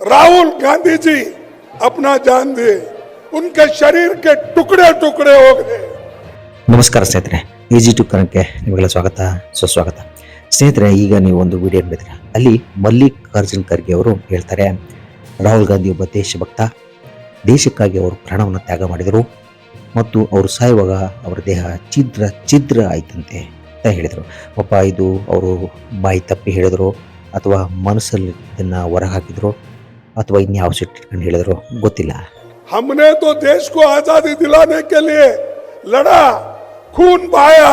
राहुल गांधी जी अपना जान दिए उनके शरीर के टुकड़े टुकड़े हो गए ನಮಸ್ಕಾರ ಸ್ನೇಹಿತರೆ ಈ ಜಿ ಟ್ಯೂಬ್ ಕನ್ನಡಕ್ಕೆ ನಿಮಗೆಲ್ಲ ಸ್ವಾಗತ ಸುಸ್ವಾಗತ ಸ್ನೇಹಿತರೆ ಈಗ ನೀವು ಒಂದು ವಿಡಿಯೋ ನೋಡಿದ್ರೆ ಅಲ್ಲಿ ಮಲ್ಲಿಕಾರ್ಜುನ್ ಖರ್ಗೆ ಅವರು ಹೇಳ್ತಾರೆ ರಾಹುಲ್ ಗಾಂಧಿ ಒಬ್ಬ ದೇಶಭಕ್ತ ದೇಶಕ್ಕಾಗಿ ಅವರು ಪ್ರಾಣವನ್ನು ತ್ಯಾಗ ಮಾಡಿದರು ಮತ್ತು ಅವರು ಸಾಯುವಾಗ ಅವರ ದೇಹ ಛಿದ್ರ ಛಿದ್ರ ಆಯ್ತಂತೆ ಅಂತ ಹೇಳಿದರು ಪಾಪ ಇದು ಅವರು ಬಾಯಿ ತಪ್ಪಿ ಹೇಳಿದ್ರು ಅಥವಾ ಮನಸ್ಸಲ್ಲಿ ಇದನ್ನು ಹೊರಗೆ ಹಾಕಿದ್ರು ಅಥವಾ ಇನ್ಯಾವ ಸಿಟ್ಟು ಇಟ್ಕೊಂಡು ಹೇಳಿದ್ರು ಗೊತ್ತಿಲ್ಲ हमने तो देश को आजादी दिलाने के लिए लड़ा खून बहाया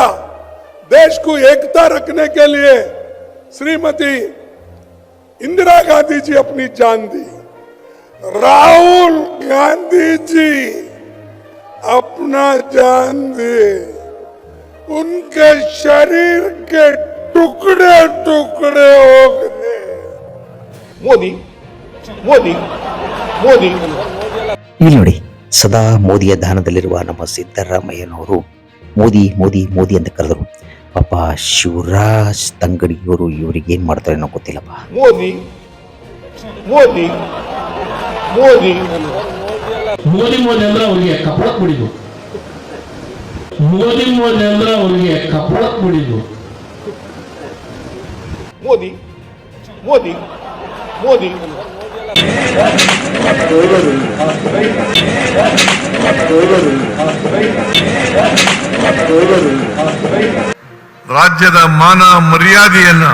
देश को एकता रखने के लिए श्रीमती इंदिरा गांधी जी अपनी जान दी राहुल गांधी जी अपना जान दिए उनके शरीर के टुकड़े टुकड़े हो गए ಮೋದಿ ಮೋದಿ ಮೋದಿ. ಇಲ್ಲಿ ನೋಡಿ ಸದಾ ಮೋದಿಯ ದಾನದಲ್ಲಿರುವ ನಮ್ಮ ಸಿದ್ದರಾಮಯ್ಯನವರು ಮೋದಿ ಮೋದಿ ಮೋದಿ ಅಂತ ಕರೆದರು. ಪಾಪ ಶಿವರಾಜ್ ತಂಗಡಿಯವರು ಇವರಿಗೆ ಏನು ಮಾಡ್ತಾರೆ ಅನ್ನೋ ಗೊತ್ತಿಲ್ಲಪ್ಪ. ಮೋದಿ ಮೋದಿ ಮೋದಿ. ಮೋದಿ ಮೋದಿ ಅಂದ್ರೆ ಅವರಿಗೆ ಕಪಳಕ್ ಬಿಡಿದು ಮೋದಿ ಮೋದಿ ಅಂದ್ರೆ ಅವರಿಗೆ ಕಪಳಕ್ ಬಿಡಿದು ಮೋದಿ ಮೋದಿ ಮೋದಿ. ರಾಜ್ಯದ ಮಾನ ಮರ್ಯಾದೆಯನ್ನ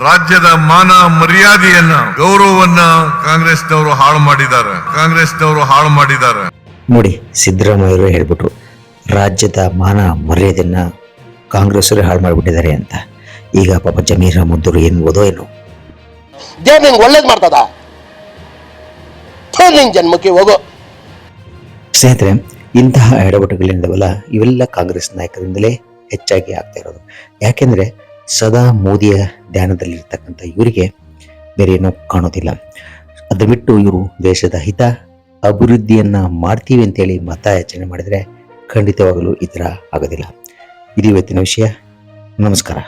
ರಾಜ್ಯದ ಮಾನ ಮರ್ಯಾದೆಯನ್ನ ಗೌರವವನ್ನ ಕಾಂಗ್ರೆಸ್ನವರು ಹಾಳು ಮಾಡಿದ್ದಾರೆ. ಕಾಂಗ್ರೆಸ್ನವರು ಹಾಳು ಮಾಡಿದ್ದಾರೆ. ನೋಡಿ ಸಿದ್ದರಾಮಯ್ಯರು ಹೇಳ್ಬಿಟ್ರು ರಾಜ್ಯದ ಮಾನ ಮರ್ಯಾದೆಯನ್ನ ಕಾಂಗ್ರೆಸ್ಸರು ಹಾಳು ಮಾಡಿಬಿಟ್ಟಿದ್ದಾರೆ ಅಂತ. ಈಗ ಪಾಪ ಜಮೀರ್ ಅಹಮದ್ ಏನ್ ಓದೋ ಏನು. ದೇವ್ರು ಒಳ್ಳೇದು ಮಾಡ್ತದ? ಥು, ನಿನ್ ಜನ್ಮಕ್ಕೆ ಹೋಗೋ. ಸ್ನೇಹಿತರೆ ಇಂತಹ ಎಡವಟುಗಳಿಂದವಲ್ಲ ಇವೆಲ್ಲ ಕಾಂಗ್ರೆಸ್ ನಾಯಕರಿಂದಲೇ ಹೆಚ್ಚಾಗಿ ಆಗ್ತಾ ಇರೋದು. ಯಾಕೆಂದ್ರೆ ಸದಾ ಮೋದಿಯ ಧ್ಯಾನದಲ್ಲಿರ್ತಕ್ಕಂಥ ಇವರಿಗೆ ಬೇರೆ ಏನೋ ಕಾಣೋದಿಲ್ಲ. ಅದು ಬಿಟ್ಟು ಇವರು ದೇಶದ ಹಿತ ಅಭಿವೃದ್ಧಿಯನ್ನು ಮಾಡ್ತೀವಿ ಅಂತೇಳಿ ಮತಯಾಚನೆ ಮಾಡಿದರೆ ಖಂಡಿತವಾಗಲೂ ಈ ಥರ ಆಗೋದಿಲ್ಲ. ಇದು ಇವತ್ತಿನ ವಿಷಯ. ನಮಸ್ಕಾರ.